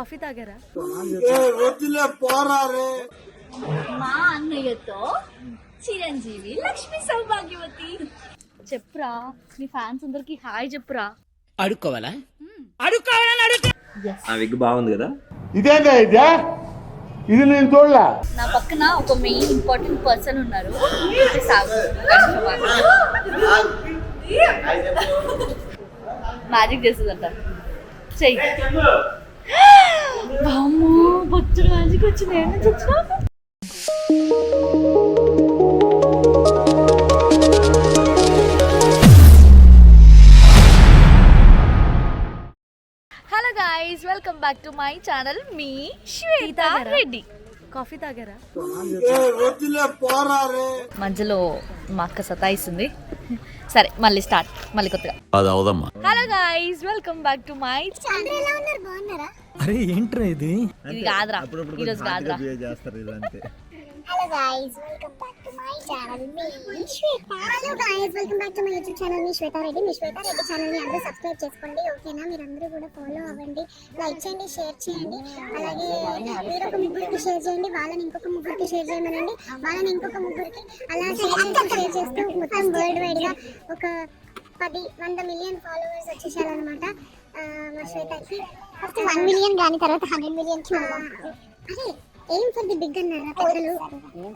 Coffee తాగారా? మా అన్నయ్యతో చిరంజీవి లక్ష్మి సౌభాగ్యవతి. చెప్పురా మీ ఫ్యాన్స్ అందరికి హాయ్ చెప్పురా. అడుక్కోవాలా? అడుక్కోవాలని అడుక్కో ఆ విగ్ బాగుంది కదా? ఇదేందా ఇదే? ఇది నేను చూడలే. నా పక్కన ఒక మెయిన్ ఇంపార్టెంట్ పర్సన్ ఉన్నారు. మ్యాజిక్ చేస్తుందంట. చెయ్యి. బామ్మో బొచ్చుడు మ్యాజిక్ వచ్చింది. ఏమైనా చచ్చినా hello guys welcome back to my channel me Shweta Reddy coffee తాగారా? మధ్యలో మా అక్క సతాయిస్తుంది. సరే మళ్ళీ స్టార్ట్ మళ్ళీ కొత్తగా. అది అవదమ్మా. Hello guys welcome back to my అందరూ ఎలా ఉన్నారు? బాగున్నారా? అరే ఏంట్రా ఇది? ఇది కాదురా. ఈరోజు కాదురా. Hello guys welcome back to my channel me Shweta hello guys welcome back to my YouTube channel మీ శ్వేత రెడ్డి మీ శ్వేత రెడ్డి ఛానల్ని అందరూ సబ్స్క్రైబ్ చేసుకోండి ఓకేనా మీరు అందరూ కూడా ఫాలో అవ్వండి లైక్ చేయండి షేర్ చేయండి. అలాగే మీరు ఒక ముగ్గురికి షేర్ చేయండి వాళ్ళని ఇంకొక ముగ్గురికి షేర్ చేయమనండి. వాళ్ళని ఇంకొక ముగ్గురికి అలా షేర్ చేస్తూ షేర్ చేస్తూ మొత్తం వరల్డ్ వైడ్గా ఒక పది వంద మిలియన్ ఫాలోవర్స్ వచ్చేసారనమాట మా శ్వేతకి. ఫస్ట్ వన్ మిలియన్ కానీ తర్వాత హండ్రెడ్ మిలియన్ అరే ఏం ఫర్ ది బిగ్ అన్నారు పెద్దలు?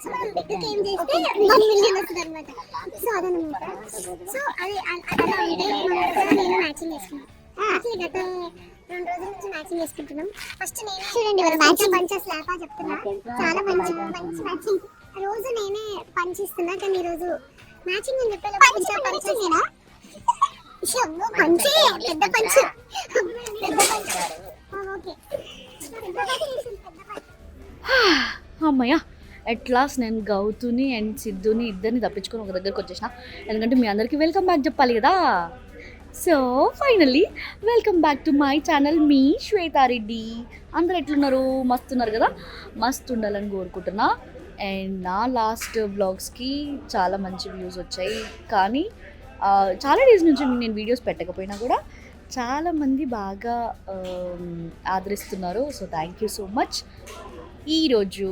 సో మనం బిగ్ ఏం చేస్తే వన్ మిలియన్ వస్తుంది అనమాట సో అదనమాట సో అది అలా ఉంటే నేను మ్యాచింగ్ చేసుకున్నాను యాక్చువల్లీ గత రెండు రోజుల నుంచి మ్యాచింగ్ చేసుకుంటున్నాం. ఫస్ట్ నేను చూడండి మ్యాచింగ్ పంచెస్ లేపా చెప్తున్నా. చాలా మంచి మంచి మ్యాచింగ్ రోజు నేనే పంచ్ ఇస్తున్నా కానీ ఈరోజు మ్యాచింగ్ అని చెప్పే పంచేనా పంచే పెద్ద పంచ్ పెద్ద పంచ్ ఓకే పెద్ద పంచ్ అమ్మయ్య అట్ లాస్ట్ నేను గౌతుని అండ్ సిద్ధుని ఇద్దరిని తప్పించుకొని ఒక దగ్గరకు వచ్చేసిన. ఎందుకంటే మీ అందరికీ వెల్కమ్ బ్యాక్ చెప్పాలి కదా. So finally welcome back to my channel మీ శ్వేతారెడ్డి అందరు ఎట్లున్నారు? మస్తు ఉన్నారు కదా? మస్తు ఉండాలని కోరుకుంటున్నా. అండ్ నా లాస్ట్ బ్లాగ్స్కి చాలా మంచి వ్యూస్ వచ్చాయి. కానీ చాలా డేస్ నుంచి నేను వీడియోస్ పెట్టకపోయినా కూడా చాలామంది బాగా ఆదరిస్తున్నారు. So thank you so much ఈరోజు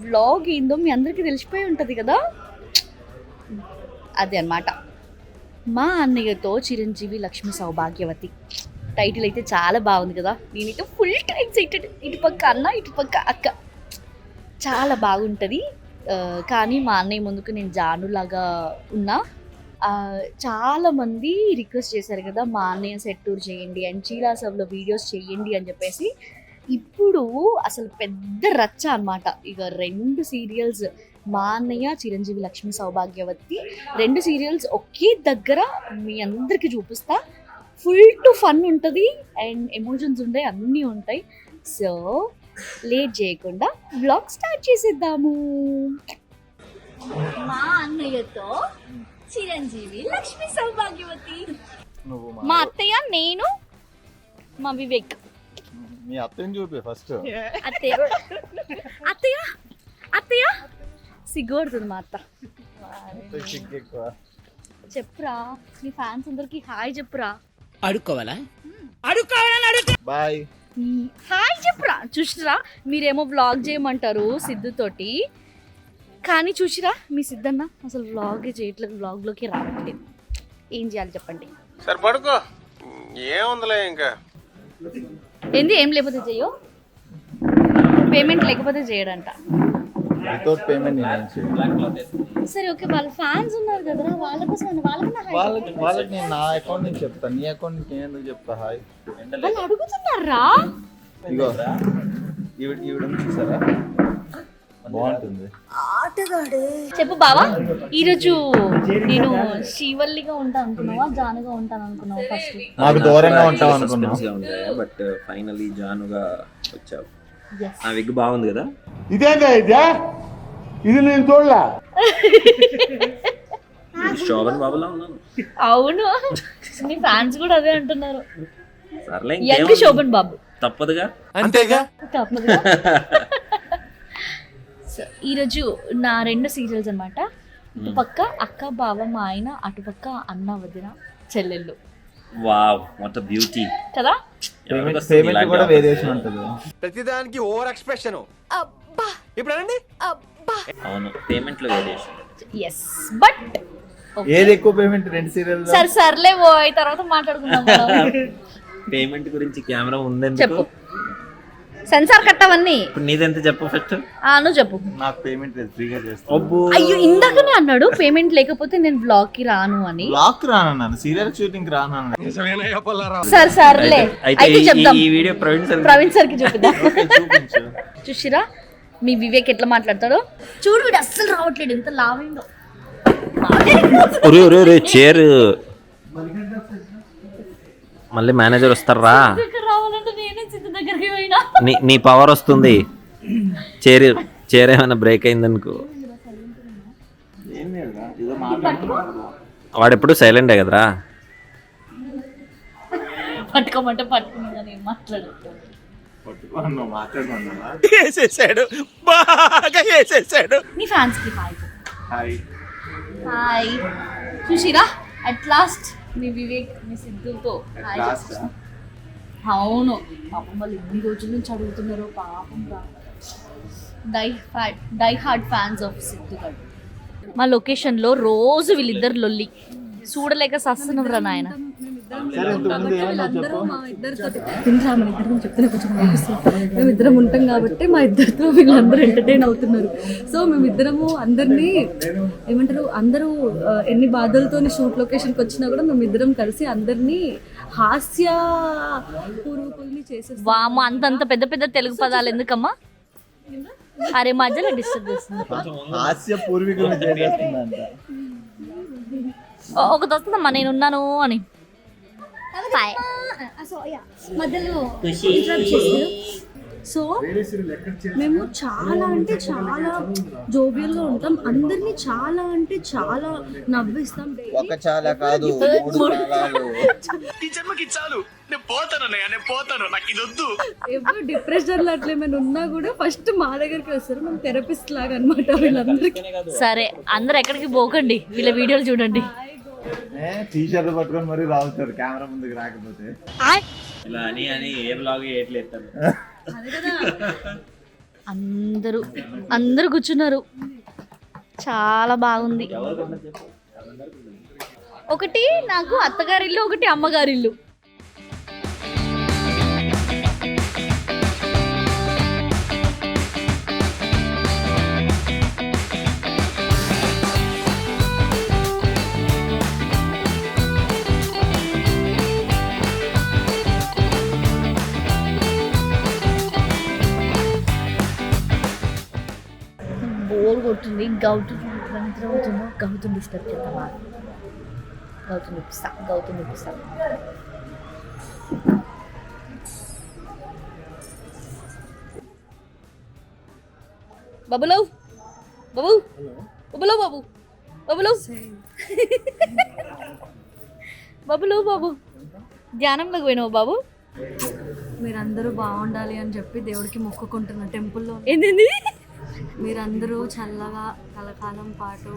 వ్లాగ్ ఏందో మీ అందరికీ తెలిసిపోయి ఉంటుంది కదా? అదే అన్నమాట. మా అన్నయ్యతో చిరంజీవి లక్ష్మి సౌభాగ్యవతి. టైటిల్ అయితే చాలా బాగుంది కదా? నేనైతే ఫుల్ ఎక్సైటెడ్ ఇటుపక్క అన్న ఇటుపక్క అక్క. చాలా బాగుంటుంది. కానీ మా అన్నయ్య ముందుకు నేను జానులాగా ఉన్నా. చాలామంది రిక్వెస్ట్ చేశారు కదా మా అన్నయ్య సెట్ టూర్ చేయండి అండ్ చీలాసబ్లో వీడియోస్ చేయండి అని చెప్పేసి. ఇప్పుడు అసలు పెద్ద రచ్చ అన్నమాట. ఇక రెండు సీరియల్స్ మా అన్నయ్య చిరంజీవి లక్ష్మి సౌభాగ్యవతి రెండు సీరియల్స్ ఒకే దగ్గర మీ అందరికి చూపిస్తా. ఫుల్ టు ఫన్ ఉంటుంది అండ్ ఎమోషన్స్ ఉంటాయి అన్నీ ఉంటాయి. సో లేట్ చేయకుండా బ్లాగ్ స్టార్ట్ చేసేద్దాము. మా అన్నయ్యతో చిరంజీవి లక్ష్మి సౌభాగ్యవతి. మా అత్తయ్య నేను మా వివేక్. మీ అత్తని చూపి ఫస్ట్ అత్తయ్య అత్తయ్య అత్తయ్య సిగ్గుపడుతుంది మా అత్త చెప్పురా నీ ఫ్యాన్స్ అందరికి హాయ్ చెప్పురా అడుక్కోవాలా అడుక్కోవాలని అడుక్కో బాయ్ హాయ్ చెప్పురా చూసిరా మీరేమో వ్లాగ్ చేయమంటారు సిద్ధుతోటి కానీ చూసిరా మీ సిద్ధన్న అసలు వ్లాగ్ చేయట్లేదు వ్లాగ్లోకి రావట్లేదు ఏం చేయాలి చెప్పండి సరే పడుకో ఏముందిలే ఇంకా ఏంది? ఏం లేకపోతే చెయ్యో పేమెంట్ లేకపోతే చేయడంట వితౌట్ పేమెంట్ నేను. సరే ఓకే వాళ్ళ ఫ్యాన్స్ ఉన్నారు కదరా వాళ్ళ కోసం వాళ్ళకన్నా వాళ్ళకి వాళ్ళకి నేను నా అకౌంట్ నుంచి చెప్తాను నీ అకౌంట్ నుంచి నేను ఎందుకు చెప్తా? హాయ్. వాళ్ళు అడుగుతున్నారా? ఇగో ఈవిడ ఈవిడ చూసారా? బాగుంటుంది. చెప్పు బావా ఈరోజు నేను శ్రీవల్లిగా ఉంటాను అనుకున్నావా జానుగా ఉంటాను అనుకున్నావా ఫస్ట్ నాకు దూరంగా ఉంటాం అనుకున్నా Suspense గా ఉంది బట్ ఫైనలీ జానుగా వచ్చావు. ఆ విగ్ బాగుంది కదా? ఇదేందా ఇదే ఇది నేను చూడలే. శోభన్ బాబులా ఉన్నాను అవును. మీ ఫ్యాన్స్ కూడా అదే అంటున్నారు. సర్లే? శోభన్ బాబు. తప్పదుగా? అంతేగా? తప్పదుగా. సో, ఈరోజు నా రెండు సీరియల్స్ అన్నమాట. ఇటు పక్క అక్క బావ మా ఆయన అటుపక్క అన్న వదిన చెల్లెళ్ళు. వావ్ వాట్ బ్యూటీ కదా? పేమెంట్ కూడా? వేరియేషన్ ఉంటుంది. ప్రతిదానికి ఓవర్ ఎక్స్ప్రెషన్. ఇప్పుడు అనండి. అవును పేమెంట్లో వేరియేషన్ ఎస్ బట్ ఏది ఎక్కువ పేమెంట్ రెండు సీరియల్ సరే సర్లే పోయి తర్వాత మాట్లాడుకుందాం. పేమెంట్ గురించి కెమెరా ఉందని చెప్పు. సెన్సార్ కట్ అవన్నీ ఇప్పుడు నీదెంత చెప్పు ఫస్ట్ ఆ, నువ్వు చెప్పు. నాకు పేమెంట్ ఫ్రీగా చేస్తాను అబ్బో. అయ్యో ఇందాకనే అన్నాడు పేమెంట్ లేకపోతే నేను బ్లాగ్కి రాను అని. లాక్ రానన్నాను సీరియల్ షూటింగ్ రానన్నాను. సరే సర్లే అయితే చెప్దాం. ఈ వీడియో ప్రవీణ్ సార్ ప్రవీణ్ సార్కి చూపిద్దాం. చూసిరా? మీ వివేక్ ఎట్లా మాట్లాడతాడో? చూడు వీడు అస్సలు రావట్లేడు ఎంత లావైందో. ఒరే ఒరే ఒరే చైర్ మళ్ళీ మేనేజర్ వస్తారా? నేనే దగ్గరికి పోయినా. నీ నీ పవర్ వస్తుంది. చైర్ చైర్ ఏమైనా బ్రేక్ అయిందనుకో. వాడు ఎప్పుడు సైలెంటే కదరా? పట్టుకోమంటే పట్టుకున్నా నేను మాట్లాడు నువ్వు మాట్లాడుకున్నావా వేసేసాడు. బాగా వేసేసాడు. నీ ఫ్యాన్స్కి హాయ్ హాయ్ హాయ్ చూసిరా? అట్ లాస్ట్ మీ వివేక్ మీ సిద్ధుతో హాయ్. అవును. పాపం వాళ్ళు ఎన్ని రోజుల నుంచి అడుగుతున్నారు పాపం రా. Die die hard fans of Siddhu garu మా లొకేషన్లో రోజు వీళ్ళిద్దరు లొల్లి. చూడలేక సస్తున్నాం రా నాయన. తింటా మన ఇద్దరం చెప్తున్నా కొంచెం ఆలోచిస్తాం మేమిద్దరం ఉంటాం కాబట్టి మా ఇద్దరితో వీళ్ళందరూ ఎంటర్టైన్ అవుతున్నారు. సో మేమిద్దరము అందరినీ ఏమంటారు అందరూ ఎన్ని బాధలతో షూట్ లొకేషన్కి వచ్చినా కూడా మేమిద్దరం కలిసి అందరినీ హాస్య పూర్వకుల్ని చేసేస్తాం వామ అంతంత పెద్ద పెద్ద తెలుగు పదాలు ఎందుకమ్మా? అరే మధ్యలో డిస్టర్బ్ చేస్తుంది. హాస్య పూర్వీకులు చేసేస్తుందంట ఒకటి వస్తుందమ్మా నేను ఉన్నాను అని మధ్యలో. సో మేము చాలా అంటే చాలా జోబియల్లో ఉంటాం. అందరినీ చాలా అంటే చాలా నవ్విస్తాం ఒక చాలా కాదు మూడు చాలాలు ఈ జన్మకి చాలు. నేను పోతాను అన్నయ్య నేను పోతాను. నాకు ఇది వద్దు. ఎవరు డిప్రెషన్లో అట్లా ఏమైనా ఉన్నా కూడా ఫస్ట్ మా దగ్గరికి వస్తారు. మేము థెరపిస్ట్ లాగా అనమాట వీళ్ళందరికీ. సరే అందరు ఎక్కడికి పోకండి. వీళ్ళ వీడియోలు చూడండి. టీ షర్ట్ పట్టుకొని మరీ రావుతారు కెమెరా ముందుకు రాకపోతే. ఇలా అని అని ఏ బ్లాగ్ చేయట్లేదు అందరూ అందరూ కూర్చున్నారు. చాలా బాగుంది. ఒకటి నాకు అత్తగారిల్లు ఒకటి అమ్మగారిల్లు నిద్ర అవుతుందో గౌతమ్ డిస్టర్బ్ చేద్దామా గౌతమ్ ఇప్పిస్తా గౌతమ్ ఇప్పిస్తా బాబులో బాబు. బాబులో బాబు. బాబులో బాబులో బాబు. ధ్యానంలోకి పోయినావు బాబు. మీరందరూ బాగుండాలి అని చెప్పి దేవుడికి మొక్కుకుంటున్న టెంపుల్లో. ఏంది? మీరందరూ చల్లగా కలకాలం పాటు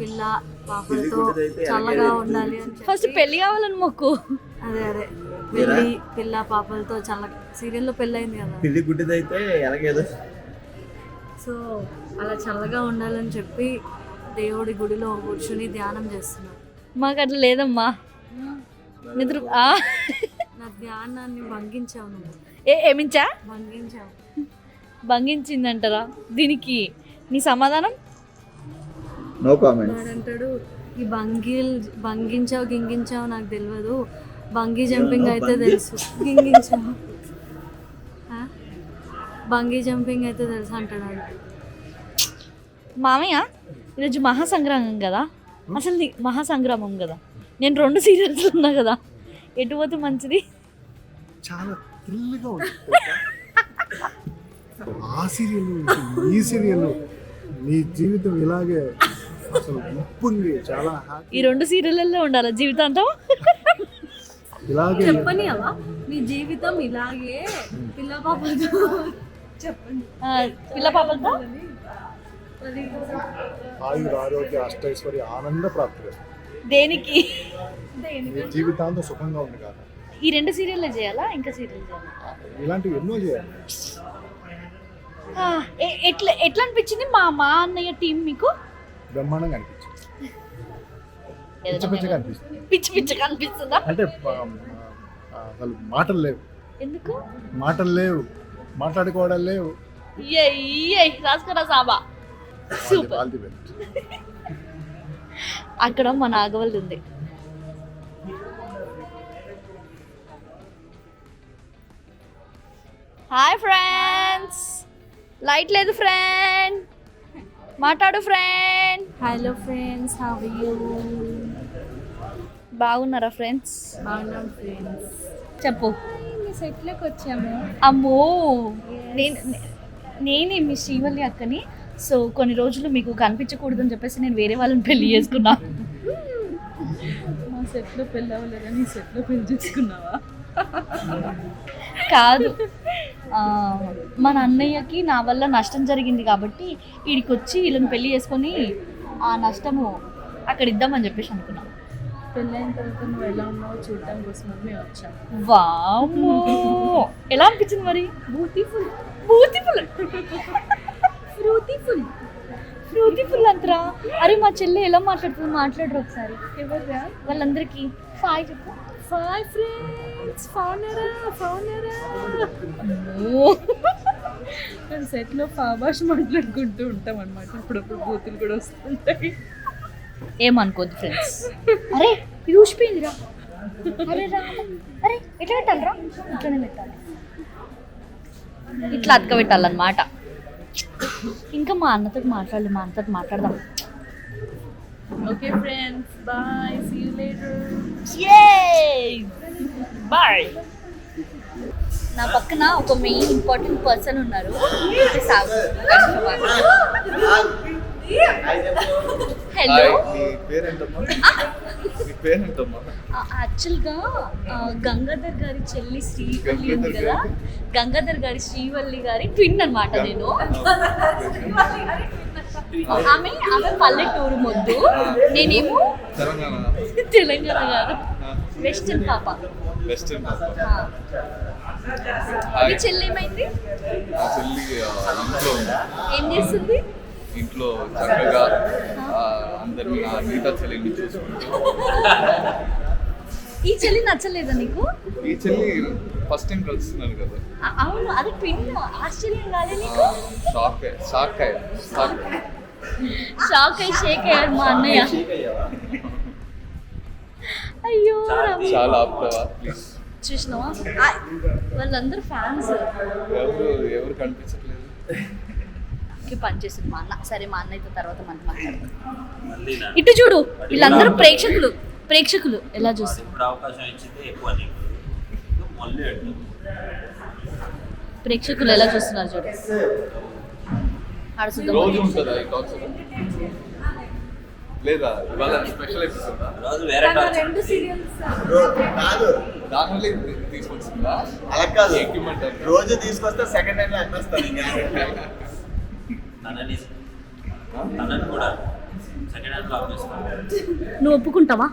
పిల్ల పాపలతో చల్లగా ఉండాలి అని ఫస్ట్ పెళ్ళి కావాలని మొక్కు. అదే అదే. పెళ్ళి పిల్ల పాపలతో చల్ల సీరియల్లో పెళ్ళయింది కదా. పిల్లి గుడ్డిదైతే ఎలాగేదో. సో అలా చల్లగా ఉండాలని చెప్పి దేవుడి గుడిలో కూర్చుని ధ్యానం చేస్తున్నాను మాకు అట్లా లేదమ్మా. నిద్ర ఆ. నా ధ్యానాన్ని భంగించావు నువ్వు. ఏ ఏమించా? భంగించావు. భంగించిందంటారా? దీనికి నీ సమాధానం? నో కామెంట్ వాడంటాడు ఈ బంగిల్ భంగించావు గింగించావు నాకు తెలియదు బంగీ జంపింగ్ అయితే తెలుసు. గింగించావు? బంగీ జంపింగ్ అయితే తెలుసు అంటాడు. మామయ్య ఈరోజు మహాసంగ్రామం కదా? అసలు నీ మహాసంగ్రామం కదా? నేను రెండు సీరియల్స్ ఉన్నా కదా? ఎటు పోతే మంచిది? చాలా థ్రిల్గా ఉంది. ఆ సీరియల్ ఈ సీరియల్ నీ జీవితం ఇలాగే అసలు చాలా ఈ రెండు సీరియళ్ళల్లో ఉండాలి జీవితాంతం? ఇలాగే చెప్పని అవా మీ జీవితం ఇలాగే పిల్ల పాపలతో చెప్పండి. పిల్ల పాపలతో? ఆయుర ఆరోగ్య అష్టైశ్వర్య ఆనంద ప్రాప్తి దేనికి? జీవితాంతం సుఖంగా ఉంది కాదు. ఈ రెండు సీరియల్లే చేయాలా? ఇంకా సీరియల్ చేయాలా? ఇలాంటివి ఎన్నో చేయాలి. ఎట్లా ఎట్లా అనిపించింది మా మా అన్నయ్య టీం మీకు? బ్రహ్మాండంగా అనిపించింది. పిచ్చ పిచ్చగా అనిపిస్తుంది. పిచ్చి పిచ్చిగా అనిపిస్తుందా? అంటే అసలు మాటలు లేవు. ఎందుకు? మాటలు లేవు. మాట్లాడుకోవడం లేవు. రాసుకురా సాబా. సూపర్. అక్కడ మా నాగవల్లి ఉంది. Hi friends. లైట్ లేదు ఫ్రెండ్. మాట్లాడు friend. Hello friends how you బాగున్నారా ఫ్రెండ్స్? బాగున్నాం ఫ్రెండ్స్. చెప్పు. మీ సెట్లోకి వచ్చాము. అమ్మో! నేను నేనే మీ శ్రీవల్లి అక్కని. సో కొన్ని రోజులు మీకు కనిపించకూడదని చెప్పేసి నేను వేరే వాళ్ళని పెళ్ళి చేసుకున్నా. మా సెట్లో పెళ్ళి అవ్వలేదని నీ సెట్లో పెళ్ళి చేసుకున్నావా? కాదు. మన అన్నయ్యకి నా వల్ల నష్టం జరిగింది కాబట్టి వీడికి వచ్చి వీళ్ళని పెళ్ళి చేసుకొని ఆ నష్టము అక్కడ ఇద్దామని చెప్పేసి అనుకున్నాం. పెళ్ళైన తర్వాత నువ్వు ఎలా ఉన్నావో చూడటం కోసం మేము వచ్చాం. వామ్మో! ఎలా అనిపించింది మరి? బ్యూటిఫుల్ బ్యూటిఫుల్ బ్యూటిఫుల్ బ్యూటిఫుల్ అంతరా? అరే మా చెల్లి ఎలా మాట్లాడుతుంది మాట్లాడరు ఒకసారి. ఎవర్రా? వాళ్ళందరికీ. ఫాయ్ చెప్పు. ఫైవ్ ఫ్రెండ్స్ ఫౌనరా ఫౌనరా మేము సెట్లో ఫాబాష్ మాట్లాడుకుంటూ ఉంటాం అనమాట అప్పుడప్పుడు బూతులు కూడా వస్తుంటాయి. ఏమనుకోద్దు ఫ్రెండ్స్ అరే ఇది ఊసిపోయిందిరా. అరే రా. అరే ఎట్లా పెట్టాలిరా? ఇట్లనే పెట్టాలి. ఇట్లా అతక పెట్టాలన్నమాట. ఇంకా మా అన్నతో మాట్లాడలేదు మా అన్నతో మాట్లాడదాం. Okay friends bye see you later bye నా పక్కన ఒక మెయిన్ ఇంపార్టెంట్ పర్సన్ ఉన్నారు. సాగు. హలో యాక్చువల్గా గంగాధర్ గారి చెల్లి శ్రీవల్లి ఉంది గంగాధర్ కదా. గంగాధర్ గారి శ్రీవల్లి గారి ట్విన్ అన్నమాట నేను. ఆమె ఆమె పల్లెటూరు మొద్దు. నేనేమో తెలంగాణ. తెలంగాణ కాదు వెస్టర్న్ పాప వెస్టర్న్. మీ చెల్లి ఏమైంది? మా చెల్లి ఇంట్లో ఉంది. ఏం చేస్తుంది? ఇంట్లో చక్కగా అందరినీ ఆ మిగతా చెల్లిని చూసుకుంటూ. ఈ చెల్లి నచ్చలేదా నీకు? ఈ చెల్లి ఫస్ట్ టైం కలుస్తున్నారు కదా. అవును అది ట్విన్ ఆశ్చర్యం కాలే నీకు? షాక్ షాక్ అయ్యా షాక్ షాక్ అయి షేక్ అయ్యాడు మా అన్నయ్య. అయ్యో రామ. చాలా ఆపుతావా? ప్లీజ్ చూసినావా? వాళ్ళందరూ ఫ్యాన్స్ ఎవరు ఎవరు కనిపించట్లేదు? కి పనిచేస్తుంది మా అన్న. సరే మా అన్నయ్యతో తర్వాత మనం మాట్లాడదాం. ఇటు చూడు వీళ్ళందరూ ప్రేక్షకులు ప్రేక్షకులు. ఎలా అడ్డు ప్రేక్షకులు ఎలా చూస్తున్నారు చూడు? ఆడ లేదా? ఇవాళ స్పెషల్ ఎపిసోడా రోజు వేరే టార్చ్ రెండు సీరియల్స్ దానివల్ల ఇది తీసుకొచ్చిందా? అలా కాదు. ఎక్విప్మెంట్ రోజు తీసుకొస్తే సెకండ్ హ్యాండ్ అమ్మేస్తాను తనని తనని కూడా సెకండ్ హ్యాండ్లో అమ్మేస్తాను. నువ్వు ఒప్పుకుంటావా?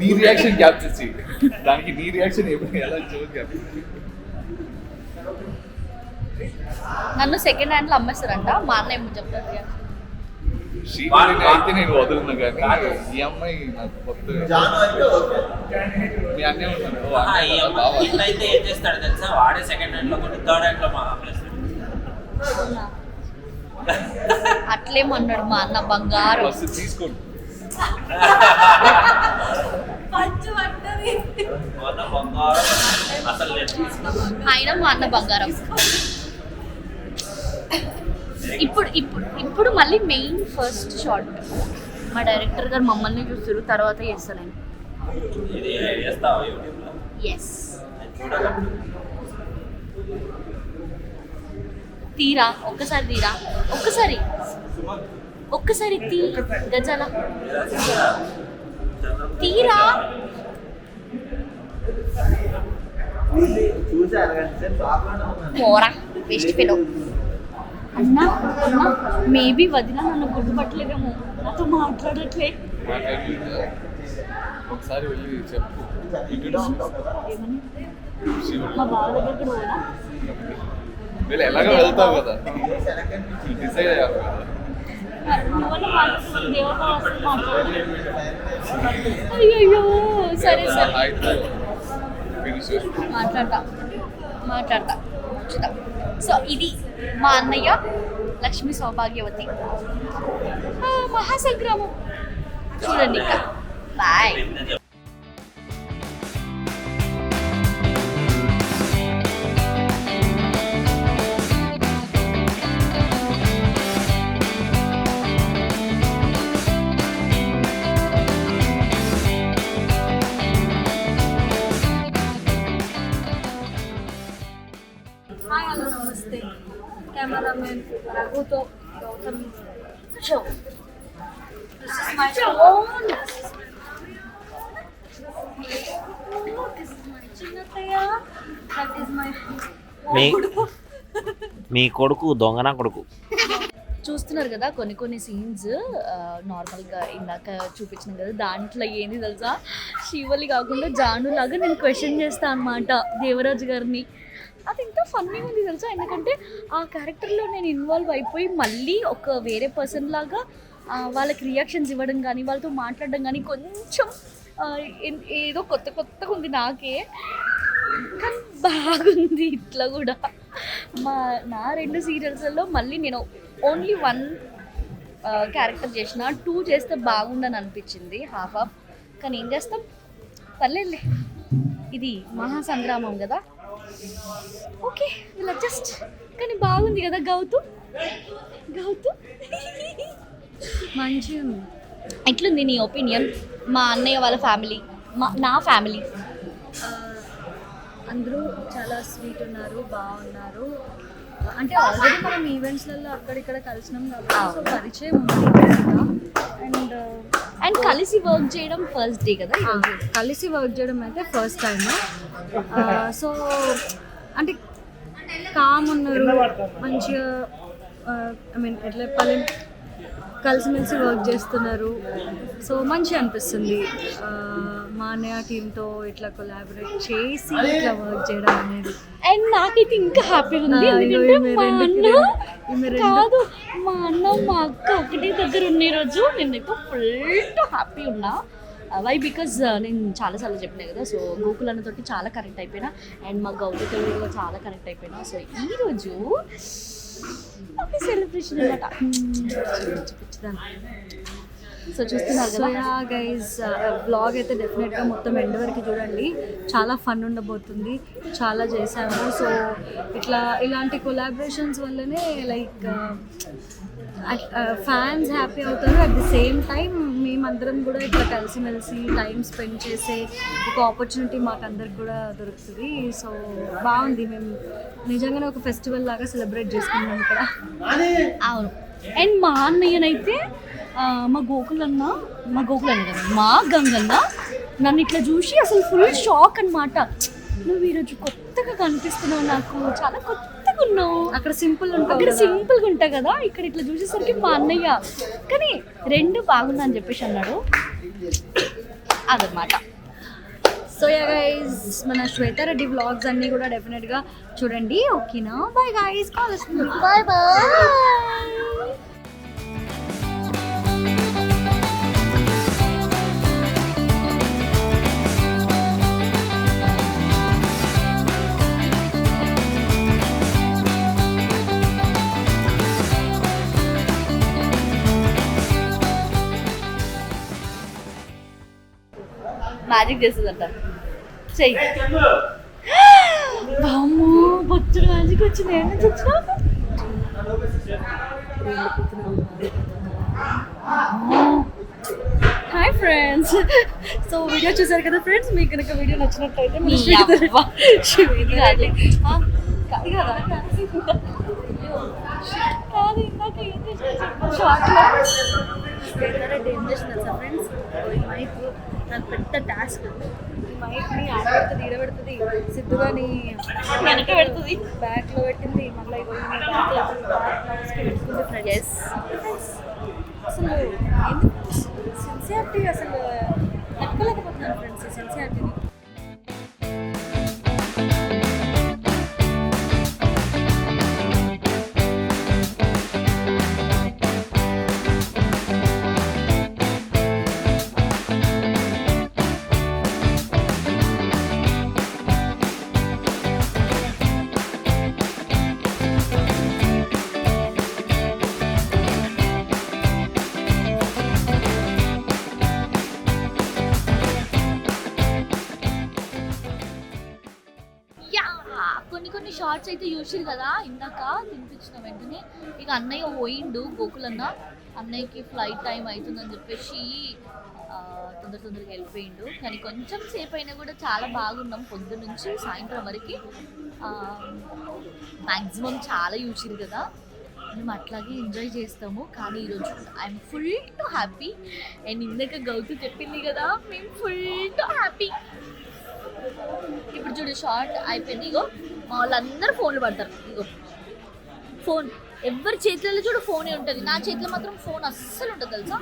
నీ రియాక్షన్ క్యాప్చర్ చేయి. దానికి నీ రియాక్షన్ ఎప్పుడు ఎలా చూసి క్యాప్చర్ నన్ను సెకండ్ హ్యాండ్లో అమ్మేస్తారంట. మా అన్న ఏమో చెప్తారు శ్రీవారిని అయితే నేను వదులున్నా కానీ ఈ అమ్మాయి నాకు కొత్త మీ అన్నీ ఉన్నారు ఏం చేస్తాడు తెలుసా? వాడే సెకండ్ హ్యాండ్లో కొన్ని థర్డ్ హ్యాండ్లో మా? అట్లేమన్నాడు మా అన్న బంగారం. ఫస్ట్ తీసుకోండి. ఆయన మా అన్న బంగారం. ఇప్పుడు ఇప్పుడు ఇప్పుడు మళ్ళీ మెయిన్ ఫస్ట్ షాట్ మా డైరెక్టర్ గారు మమ్మల్ని చూస్తారు తర్వాత చేస్తాను నేను. ఇది వేస్తావా యూట్యూబ్లో ఎస్ తీరా ఒక్కసారి తీరా. ఒక్కసారి. ఒక్కసారి తీ గజాల. తీరా. పోరా వేస్ట్ ఫెలో అన్నా అన్నా మేబీ వదిన నన్ను గుర్తుపట్టలేదేమో. నాతో మాట్లాడట్లే. ఒకసారి వెళ్ళి చెప్పు. మా బావ దగ్గరికి పోనా వీళ్ళు ఎలాగో వెళ్తావు కదా. డిసైడ్ కదా. అయ్యయ్యో సరే మాట్లాడతా. మాట్లాడతా. సో ఇది మా అన్నయ్య లక్ష్మి సౌభాగ్యవతి. మహాసంగ్రామం. చూడండి ఇంకా. బాయ్ మీ కొడుకు దొంగన కొడుకు. చూస్తున్నారు కదా కొన్ని కొన్ని సీన్స్ నార్మల్గా ఇందాక చూపించినాం కదా దాంట్లో ఏంది తెలుసా? శివలి కాకుండా జాను లాగా నేను క్వశ్చన్ చేస్తాను అనమాట దేవరాజు గారిని. అది ఇంకా ఫన్నీ ఉంది తెలుసా? ఎందుకంటే ఆ క్యారెక్టర్లో నేను ఇన్వాల్వ్ అయిపోయి మళ్ళీ ఒక వేరే పర్సన్ లాగా వాళ్ళకి రియాక్షన్స్ ఇవ్వడం కానీ వాళ్ళతో మాట్లాడడం కానీ కొంచెం ఏదో కొత్త కొత్తగా ఉంది నాకే. కానీ బాగుంది ఇట్లా కూడా. మా నా రెండు సీరియల్స్లో మళ్ళీ నేను ఓన్లీ వన్ క్యారెక్టర్ చేసిన టూ చేస్తే బాగుండని అనిపించింది హాఫ్ ఆఫ్ కానీ ఏం చేస్తాం? పర్లేదులే. ఇది మహాసంగ్రామం కదా. ఓకే ఇలా జస్ట్ కానీ బాగుంది కదా గౌతు? గౌతు? మంచిగా ఉంది ఎట్లుంది నీ ఒపీనియన్ మా అన్నయ్య వాళ్ళ ఫ్యామిలీ మా నా ఫ్యామిలీ అందరూ చాలా స్వీట్ ఉన్నారు బాగున్నారు. అంటే ఆల్రెడీ మనం ఈవెంట్స్లలో అక్కడిక్కడ కలిసినాం కాబట్టి సో పరిచయం ఉంది అండ్ అండ్ కలిసి వర్క్ చేయడం ఫస్ట్ డే కదా. కలిసి వర్క్ చేయడం అయితే ఫస్ట్ టైం సో అంటే కామ్ ఉన్నారు మంచిగా ఐ మీన్ ఎట్లా కలిసిమెలిసి వర్క్ చేస్తున్నారు. సో మంచిగా అనిపిస్తుంది. మా అన్నయ్య టీంతో ఇట్లా కొలాబరేట్ చేసి ఇట్లా వర్క్ చేయడం అనేది. అండ్ నాకైతే ఇంకా హ్యాపీగా ఉంది. ఎందుకంటే మా అన్న. కాదు మా అన్న మా అక్క ఒకటే దగ్గర ఉన్న రోజు నేనైతే ఫుల్ హ్యాపీ ఉన్నా. వై బికాజ్ నేను చాలాసార్లు చెప్పినా కదా సో గోకుల్ అన్నతోటి చాలా కనెక్ట్ అయిపోయినా. అండ్ మా గౌతతో కూడా చాలా కనెక్ట్ అయిపోయినా. సో ఈరోజు హ్యాపీ సెలబ్రేషన్ అనమాట సో చూస్తున్నారు కదా. యా గైజ్ బ్లాగ్ అయితే డెఫినెట్గా మొత్తం ఎండ్ వరకు చూడండి. చాలా ఫన్ ఉండబోతుంది. చాలా చేశాము. సో ఇట్లా ఇలాంటి కొలాబరేషన్స్ వల్లనే లైక్ ఫ్యాన్స్ హ్యాపీ అవుతారు. అట్ ది సేమ్ టైం మేమందరం కూడా ఇట్లా కలిసిమెలిసి టైం స్పెండ్ చేసే ఒక ఆపర్చునిటీ మాకు అందరికి కూడా దొరుకుతుంది. సో బాగుంది. మేము నిజంగానే ఒక ఫెస్టివల్ లాగా సెలబ్రేట్ చేసుకున్నాం ఇక్కడ. అవును. అండ్ మా అన్నయ్యనైతే మా గోకుల్ అన్న మా గోకుల్ అన్న కదా మా గంగన్న నన్ను ఇట్లా చూసి అసలు ఫుల్ షాక్ అన్నమాట. నువ్వు ఈరోజు కొత్తగా కనిపిస్తున్నావు నాకు. చాలా కొత్తగా ఉన్నావు అక్కడ సింపుల్ అక్కడ సింపుల్గా ఉంటా కదా? ఇక్కడ ఇట్లా చూసేసరికి మా అన్నయ్య. కానీ రెండు బాగుందని చెప్పేసి అన్నాడు. అదనమాట సో యా గైస్ మన శ్వేతారెడ్డి వ్లాగ్స్ అన్నీ కూడా డెఫినెట్గా చూడండి. ఓకేనా? బాయ్ గైస్ కాల్ వస్తుంది బాయ్ బాయ్ మ్యాజిక్ చేస్తుందంట. చెయ్యి. బామ్మో బొచ్చుడు మ్యాజిక్ వచ్చింది. ఏం నుంచి వచ్చినా హాయ్ ఫ్రెండ్స్. సో వీడియో చూసారు కదా ఫ్రెండ్స్? మీకు కనుక వీడియో నచ్చినట్లయితే మన నీ శ్వేతారెడ్డి- అవ్వ. శ్వేతారెడ్డి ఆ, కాదు ఇందాక ఏం చేసినా ఫ్రెండ్స్? మైక్. నాకు పెద్ద టాస్క్ మైక్ని ఆడబెడుతుంది ఈడబెడుతుంది సిద్ధుగాని వెనక పెడుతుంది. బ్యాక్లో పెట్టింది మళ్ళీ ఎస్ అసలు సిన్సియారిటీ అసలు చూడలేకపోతున్నాను ఫ్రెండ్స్ సిన్సియారిటీని చూసిరు కదా ఇందాక తినిపించిన వెంటనే ఇక అన్నయ్య పోయిండు గోకులన్న. అన్నయ్యకి ఫ్లైట్ టైం అవుతుందని చెప్పేసి తొందర తొందరగా వెళ్ళిపోయిండు. కానీ కొంచెం సేపు అయినా కూడా చాలా బాగున్నాం. పొద్దు నుంచి సాయంత్రం వరకు మ్యాక్సిమం చాలా చూసిరు కదా. మేము అట్లాగే ఎంజాయ్ చేస్తాము. కానీ ఈరోజు I'm full to happy and ఇందాక గౌతు చెప్పింది కదా మేము ఫుల్ టు హ్యాపీ ఇప్పుడు చూడు షార్ట్ అయిపోయింది. ఇగో మా వాళ్ళందరూ ఫోన్లు పడతారు. ఇగో ఫోన్. ఎవరి చేతిలో చూడు ఫోనే ఉంటుంది. నా చేతిలో మాత్రం ఫోన్ అస్సలు ఉంటుంది తెలుసా?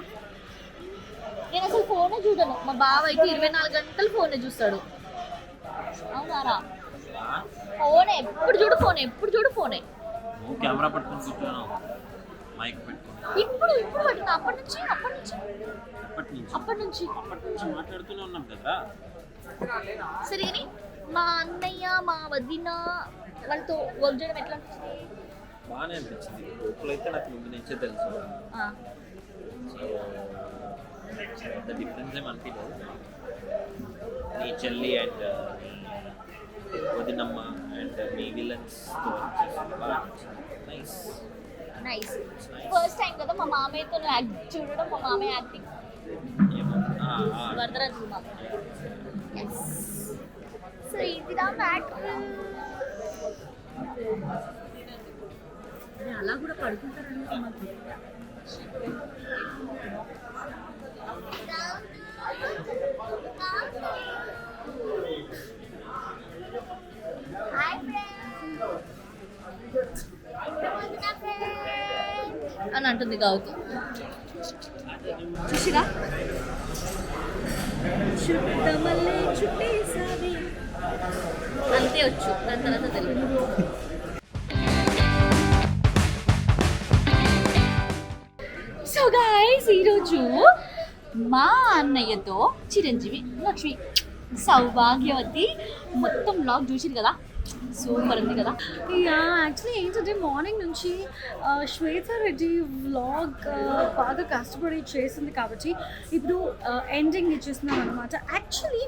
నేను అసలు ఫోనే చూడను. మా బావ అయితే ఇరవై నాలుగు గంటలు ఫోనే చూస్తాడు. అవునారా ఫోనే ఎప్పుడు చూడు ఫోనే ఎప్పుడు చూడు ఫోనే. కెమెరా పట్టుకొని కూర్చున్నావు. మైక్ పెట్టుకొని. ఇప్పుడు ఇప్పుడు పట్టిన అప్పటి నుంచి అప్పటి నుంచి. అప్పటి నుంచి. అప్పటి నుంచి. అప్పటి నుంచి మాట్లాడుతూనే ఉన్నాం కదా. సరే మా అన్నయ్య మా వదిన వాళ్ళతో వర్క్ చేయడం ఎట్లా అనిపిస్తుంది బాగానే అనిపించింది లోపల అయితే నాకు ముందు నుంచే తెలుసు ఆ, సో అంత డిఫరెన్స్ ఏం అనిపించలేదు నీ చెల్లి అండ్ వదినమ్మ and me villains nice nice first time కదా మా మామయ్యతో యాక్ట్ చూడడం మా మామయ్య యాక్టింగ్ ఏమో ఆ, ఆ. వరదరాజు మామ ఎస్ సో ఇదిదా మ్యాటర్ అలా కూడా పడుకుంటారని అని అంటుంది గౌతు చూసిరా? చుట్టమల్లే చుట్టేసావి అంతే వచ్చు. దాని తర్వాత తెలియదు. సో గాయస్ ఈరోజు మా అన్నయ్యతో చిరంజీవి లక్ష్మి సౌభాగ్యవతి మొత్తం బ్లాగ్ చూసింది కదా? సూపర్ ఉంది కదా? యా యాక్చువల్లీ ఏంటంటే మార్నింగ్ నుంచి శ్వేత రెడ్డి వ్లాగ్ బాగా కష్టపడి చేసింది కాబట్టి ఇప్పుడు ఎండింగ్ ఇచ్చేస్తున్నాం అనమాట యాక్చువల్లీ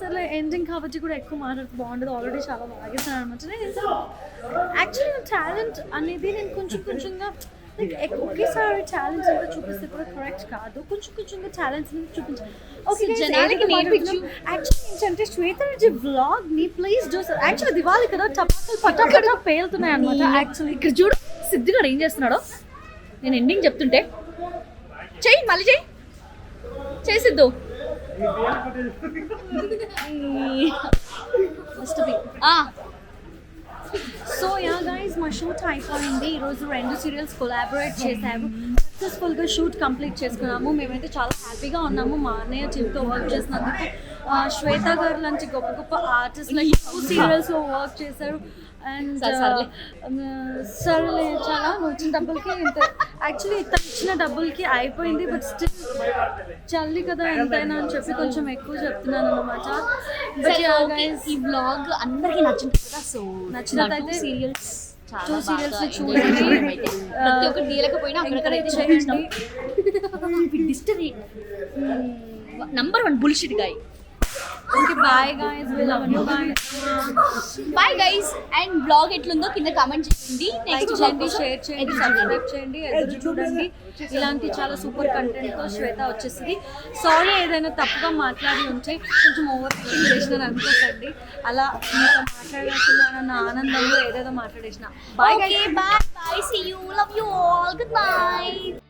సరే ఎండింగ్ కాబట్టి కూడా ఎక్కువ మాట్లాడితే బాగుండదు. ఆల్రెడీ చాలా బాగా అనమాట నేను యాక్చువల్లీ నా టాలెంట్ అనేది నేను కొంచెం కొంచెంగా లైక్ ఒకేసారి టాలెంట్స్ అంతా చూపిస్తే కూడా కరెక్ట్ కాదు. కొంచెం కొంచెంగా టాలెంట్స్ చూపించాలి ఓకే So, జనాలకి నేర్పించు. యాక్చువల్లీ ఏంటంటే Shweta Reddy వ్లాగ్ని please do sir actually Diwali కదా టపాసులు పటాపటా పేలుతున్నాయి అనమాట యాక్చువల్లీ ఇక్కడ చూడు సిద్ధిగాడు ఏం చేస్తున్నాడో? నేను ఎండింగ్ చెప్తుంటే. చెయ్యి మళ్ళీ చెయ్యి. ఆ, సో యా గైస్ మా షూట్ అయిపోయింది. ఈరోజు రెండు సీరియల్స్ కొలాబరేట్ చేశాము సక్సెస్ఫుల్గా షూట్ కంప్లీట్ చేసుకున్నాము. మేమైతే చాలా హ్యాపీగా ఉన్నాము. మా అన్నయ్య టీమ్తో వర్క్ చేసినందుకు. శ్వేత గారు లాంటి గొప్ప గొప్ప ఆర్టిస్ట్లు సీరియల్స్లో వర్క్ చేశారు. అండ్ సరే, సర్లే. సరేలే చాలా నువ్వు ఇచ్చిన డబ్బులకి ఇంత యాక్చువల్లీ ఇతను ఇచ్చిన డబ్బులకి అయిపోయింది బట్ స్టిల్ చల్లి కదా ఎంతైనా అని చెప్పి కొంచెం ఎక్కువ చెప్తున్నాను అనమాట ఈ బ్లాగ్ అందరికి నచ్చింది కదా సో నచ్చినట్టయితే సీరియల్స్ serials ని చూడండి. ప్రతి ఒక్కటి తీయలేకపోయినా encourage చూపించినాం డిస్టరీ number one bullshit guy okay bye guys love you bye guys and blog ఎట్లుందో కింద కామెంట్ చేయండి. నెక్స్ట్ చేయండి షేర్ చేయండి సబ్స్క్రైబ్ చేయండి. ఎదురు చూడండి. ఇలాంటి చాలా సూపర్ కంటెంట్తో శ్వేత వచ్చేసింది. సారీ ఏదైనా తప్పుగా మాట్లాడి ఉంటే కొంచెం ఓవర్ చేసిన అనుకోకండి. అలా మీతో మాట్లాడేస్తున్నానన్న ఆనందంలో ఏదేదో మాట్లాడేసిన. Bye bye bye. See you. Love you all. Good night.